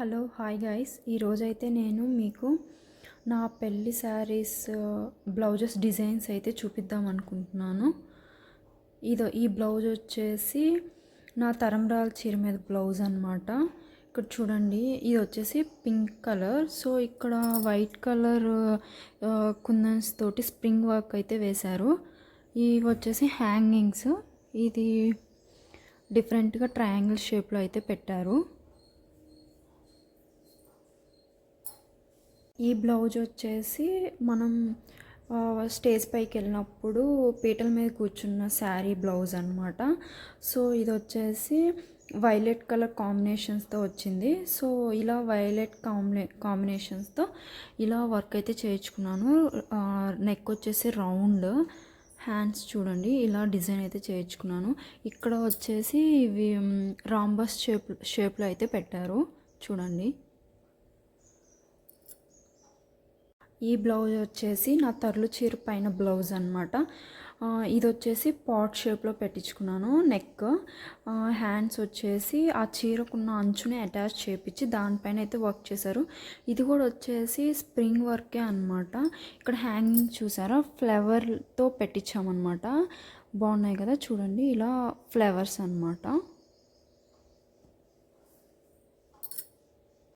Hello hi guys. ఈరోజైతే నేను మీకు నా పెళ్ళి శారీస్ బ్లౌజెస్ డిజైన్స్ అయితే చూపిద్దాం అనుకుంటున్నాను. ఇదో ఈ బ్లౌజ్ వచ్చేసి నా తరంరాల చీర మీద బ్లౌజ్ అనమాట ఇక్కడ చూడండి ఇది వచ్చేసి పింక్ కలర్. సో ఇక్కడ వైట్ కలర్ కుందన్స్ తోటి స్ప్రింగ్ వర్క్ అయితే వేశారు. ఇవి వచ్చేసి హ్యాంగింగ్స్. ఇది డిఫరెంట్గా ట్రయాంగిల్ షేప్లో అయితే పెట్టారు. ఈ బ్లౌజ్ వచ్చేసి మనం స్టేజ్ పైకి వెళ్ళినప్పుడు పీటల మీద కూర్చున్న శారీ బ్లౌజ్ అనమాట సో ఇది వచ్చేసి వైలెట్ కలర్ కాంబినేషన్స్తో వచ్చింది. సో ఇలా వైలెట్ కాంబినే కాంబినేషన్స్తో ఇలా వర్క్ అయితే చేయించుకున్నాను. నెక్ వచ్చేసి రౌండ్ హ్యాండ్స్ చూడండి ఇలా డిజైన్ అయితే చేయించుకున్నాను. ఇక్కడ వచ్చేసి ఇవి రాంబస్ షేప్ షేప్లో అయితే పెట్టారు. చూడండి. ఈ బ్లౌజ్ వచ్చేసి నా తర్లు చీర పైన బ్లౌజ్ అనమాట ఇది వచ్చేసి పాట్ షేప్లో పెట్టించుకున్నాను నెక్. హ్యాండ్స్ వచ్చేసి ఆ చీరకున్న అంచుని అటాచ్ చేపించి దానిపైన అయితే వర్క్ చేశారు. ఇది కూడా వచ్చేసి స్ప్రింగ్ వర్కే అనమాట ఇక్కడ హ్యాంగింగ్ చూసారా? ఫ్లవర్తో పెట్టించామన్నమాట. బాగున్నాయి కదా చూడండి ఇలా ఫ్లవర్స్ అనమాట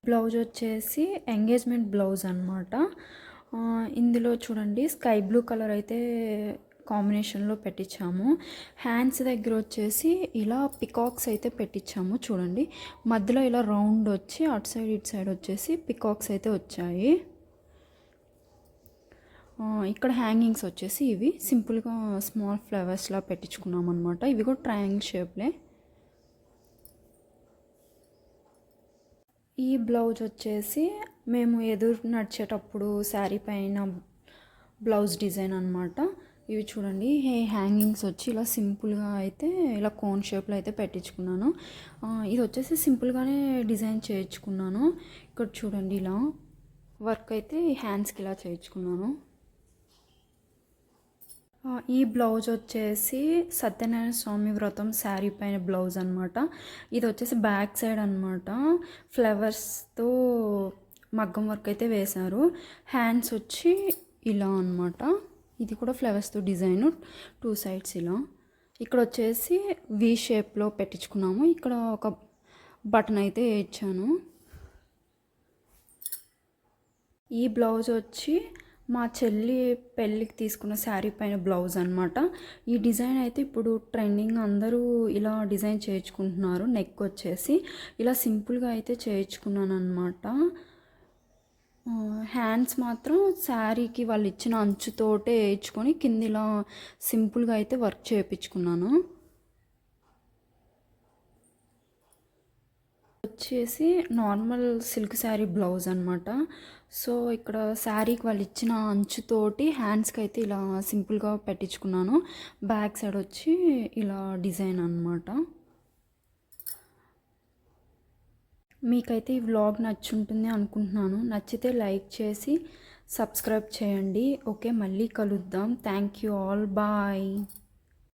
బ్లౌజ్ వచ్చేసి ఎంగేజ్మెంట్ బ్లౌజ్ అనమాట ఇందులో చూడండి స్కై బ్లూ కలర్ అయితే కాంబినేషన్లో పెట్టించాము హ్యాండ్స్ దగ్గర వచ్చేసి ఇలా పికాక్స్ అయితే పెట్టించాము చూడండి. మధ్యలో ఇలా రౌండ్ వచ్చి అటు సైడ్ ఇటు సైడ్ వచ్చేసి పికాక్స్ అయితే వచ్చాయి. ఇక్కడ హ్యాంగింగ్స్ వచ్చేసి ఇవి. సింపుల్గా స్మాల్ ఫ్లవర్స్లా పెట్టించుకున్నాం అనమాట ఇవి కూడా ట్రయాంగిల్ షేప్లే. ఈ బ్లౌజ్ వచ్చేసి మేము ఎదురు నడిచేటప్పుడు శారీ పైన బ్లౌజ్ డిజైన్ అనమాట ఇవి చూడండి హే హ్యాంగింగ్స్ వచ్చి ఇలా సింపుల్గా అయితే ఇలా కోన్ షేప్లో అయితే పెట్టించుకున్నాను. ఇది వచ్చేసి సింపుల్గానే డిజైన్ చేయించుకున్నాను. ఇక్కడ చూడండి ఇలా వర్క్ అయితే హ్యాండ్స్కి ఇలా చేయించుకున్నాను. ఈ బ్లౌజ్ వచ్చేసి సత్యనారాయణ స్వామి వ్రతం శారీ పైన బ్లౌజ్ అనమాట ఇది వచ్చేసి బ్యాక్ సైడ్ అనమాట ఫ్లవర్స్తో మగ్గం వర్క్ అయితే వేశారు. హ్యాండ్స్ వచ్చి ఇలా అనమాట ఇది కూడా ఫ్లవర్స్తో డిజైన్ టూ సైడ్స్ ఇలా. ఇక్కడ వచ్చేసి వి షేప్లో పెట్టించుకున్నాము. ఇక్కడ ఒక బటన్ అయితే వేయించాను. ఈ బ్లౌజ్ వచ్చి మా చెల్లి పెళ్ళికి తీసుకున్న శారీ పైన బ్లౌజ్ అనమాట ఈ డిజైన్ అయితే ఇప్పుడు ట్రెండింగ్ అందరూ ఇలా డిజైన్ చేయించుకుంటున్నారు నెక్ వచ్చేసి. ఇలా సింపుల్గా అయితే చేయించుకున్నాను అనమాట హ్యాండ్స్ మాత్రం శారీకి వాళ్ళు ఇచ్చిన అంచుతోటే వేయించుకొని కింద ఇలా సింపుల్గా అయితే వర్క్ చేయించుకున్నాను. వచ్చేసి నార్మల్ సిల్క్ శారీ బ్లౌజ్ అనమాట సో ఇక్కడ శారీకి వాళ్ళు ఇచ్చిన అంచుతోటి హ్యాండ్స్కి అయితే ఇలా సింపుల్గా పెట్టించుకున్నాను. బ్యాక్ సైడ్ వచ్చి ఇలా డిజైన్ అనమాట మీకైతే ఈ వ్లాగ్ నచ్చుంటుంది అనుకుంటున్నాను. నచ్చితే లైక్ చేసి సబ్స్క్రైబ్ చేయండి. ఓకే మళ్ళీ కలుద్దాం. Thank you all. బాయ్.